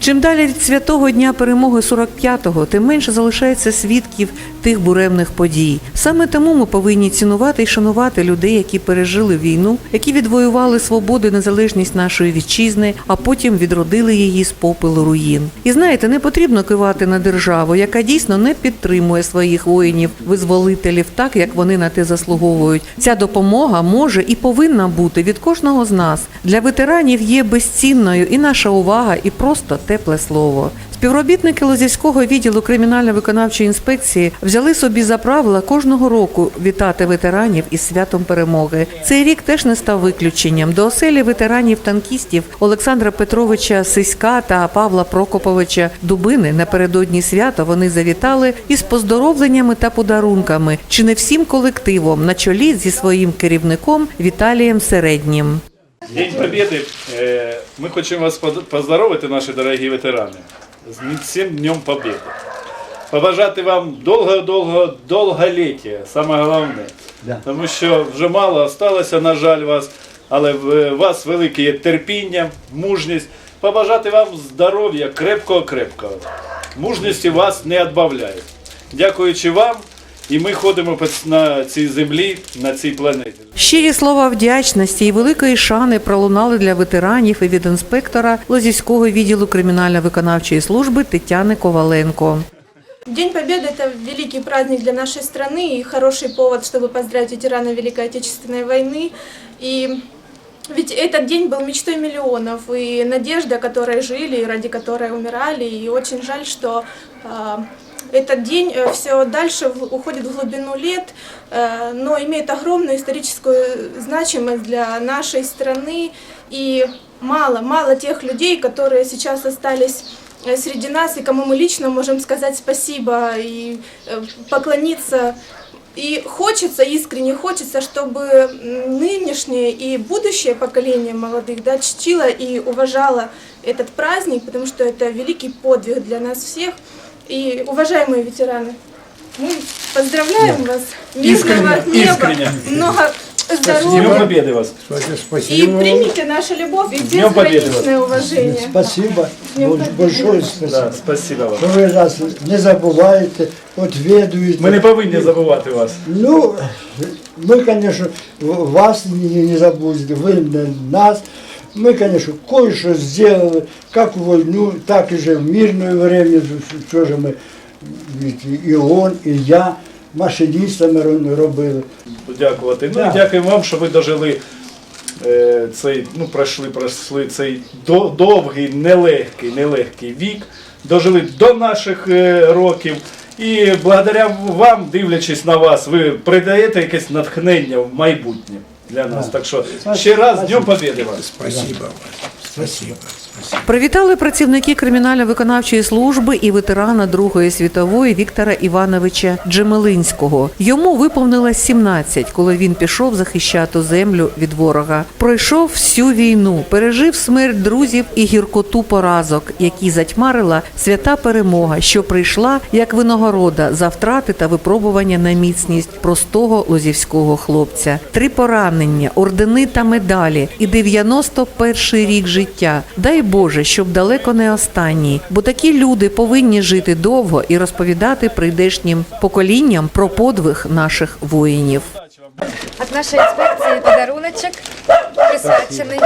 Чим далі від святого дня перемоги 45-го, тим менше залишається свідків тих буремних подій. Саме тому ми повинні цінувати і шанувати людей, які пережили війну, які відвоювали свободу і незалежність нашої вітчизни, а потім відродили її з попелу руїн. І знаєте, не потрібно кивати на державу, яка дійсно не підтримує своїх воїнів, визволителів так, як вони на те заслуговують. Ця допомога може і повинна бути від кожного з нас. Для ветеранів є безцінною і наша увага, і просто тепле слово. Співробітники Лозівського відділу кримінально-виконавчої інспекції взяли собі за правило кожного року вітати ветеранів із святом перемоги. Цей рік теж не став виключенням. До оселі ветеранів-танкістів Олександра Петровича Сиська та Павла Прокоповича Дубини напередодні свята вони завітали із поздоровленнями та подарунками, чи не всім колективом на чолі зі своїм керівником Віталієм Середнім. День Побєди. Е, Ми хочемо вас поздоровити, наші дорогі ветерани, з цим Днем Побєди. Побажати вам довго-довго довголіття, саме головне. Тому що вже мало осталося, на жаль, вас, але в вас велике терпіння, мужність. Побажати вам здоров'я крепкого-крепкого. Мужності вас не відбавляють. Дякуючи вам, і ми ходимо по- на цій землі, на цій планеті. Щирі слова вдячності і великої шани пролунали для ветеранів і від інспектора Лозівського відділу кримінально-виконавчої служби Тетяни Коваленко. День Победы – это великий праздник для нашей страны и хороший повод, чтобы поздравить ветеранов Великой Отечественной войны. И ведь этот день был мечтой миллионов и надежда, которой жили, и ради которой умирали. И очень жаль, что а, этот день все дальше уходит в глубину лет, э, но имеет огромную историческую значимость для нашей страны. И мало, мало тех людей, которые сейчас остались э, среди нас, и кому мы лично можем сказать спасибо и э, поклониться. И хочется, искренне хочется, чтобы нынешнее и будущее поколение молодых да, чтило и уважало этот праздник, потому что это великий подвиг для нас всех. И, уважаемые ветераны, мы поздравляем вас, мирного Искренне, неба, искренне. много З здоровья. Днем Побєди вас! И Спасибо. примите нашу любовь и Днем Победы вас. безграничное уважение. Спасибо. Днем Больш- Победы. Большое Да, спасибо. спасибо вам. Що ви нас не забуваєте, відвідуєте. Ми не повинні забувати вас. Ну, мы, конечно, в- вас не, не забудем, вы не нас. Мы, конечно, кое-что сделали, как в войну, так и же в мирное время, что же мы, ведь и он, и я, машинистами ро- робили. Подякувати. Ну Так. і дякуємо вам, що ви дожили е, цей, ну, пройшли, пройшли цей до- довгий, нелегкий, нелегкий вік, дожили до наших е, років. І благодаря вам, дивлячись на вас, ви придаєте якесь натхнення в майбутнє для нас. Так що ще раз з Днем Побєди вас. Спасибо вам. Спасибо. Привітали працівники кримінально-виконавчої служби і ветерана Другої світової Віктора Івановича Джемелинського. Йому виповнилось 17, коли він пішов захищати землю від ворога. Пройшов всю війну, пережив смерть друзів і гіркоту поразок, які затьмарила свята перемога, що прийшла як винагорода за втрати та випробування на міцність простого лозівського хлопця. Три поранення, ордени та медалі і 91 рік життя. Дай Боже, щоб далеко не останній, бо такі люди повинні жити довго і розповідати прийдешнім поколінням про подвиг наших воїнів. От нашої інспекції подаруночок присвячений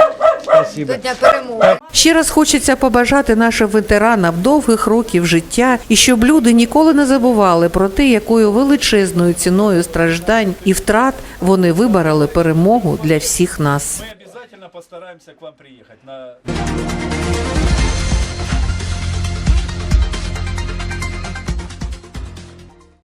до Дня перемоги. Ще раз хочеться побажати нашим ветеранам довгих років життя і щоб люди ніколи не забували про те, якою величезною ціною страждань і втрат вони вибороли перемогу для всіх нас постараемся к вам приехать. На...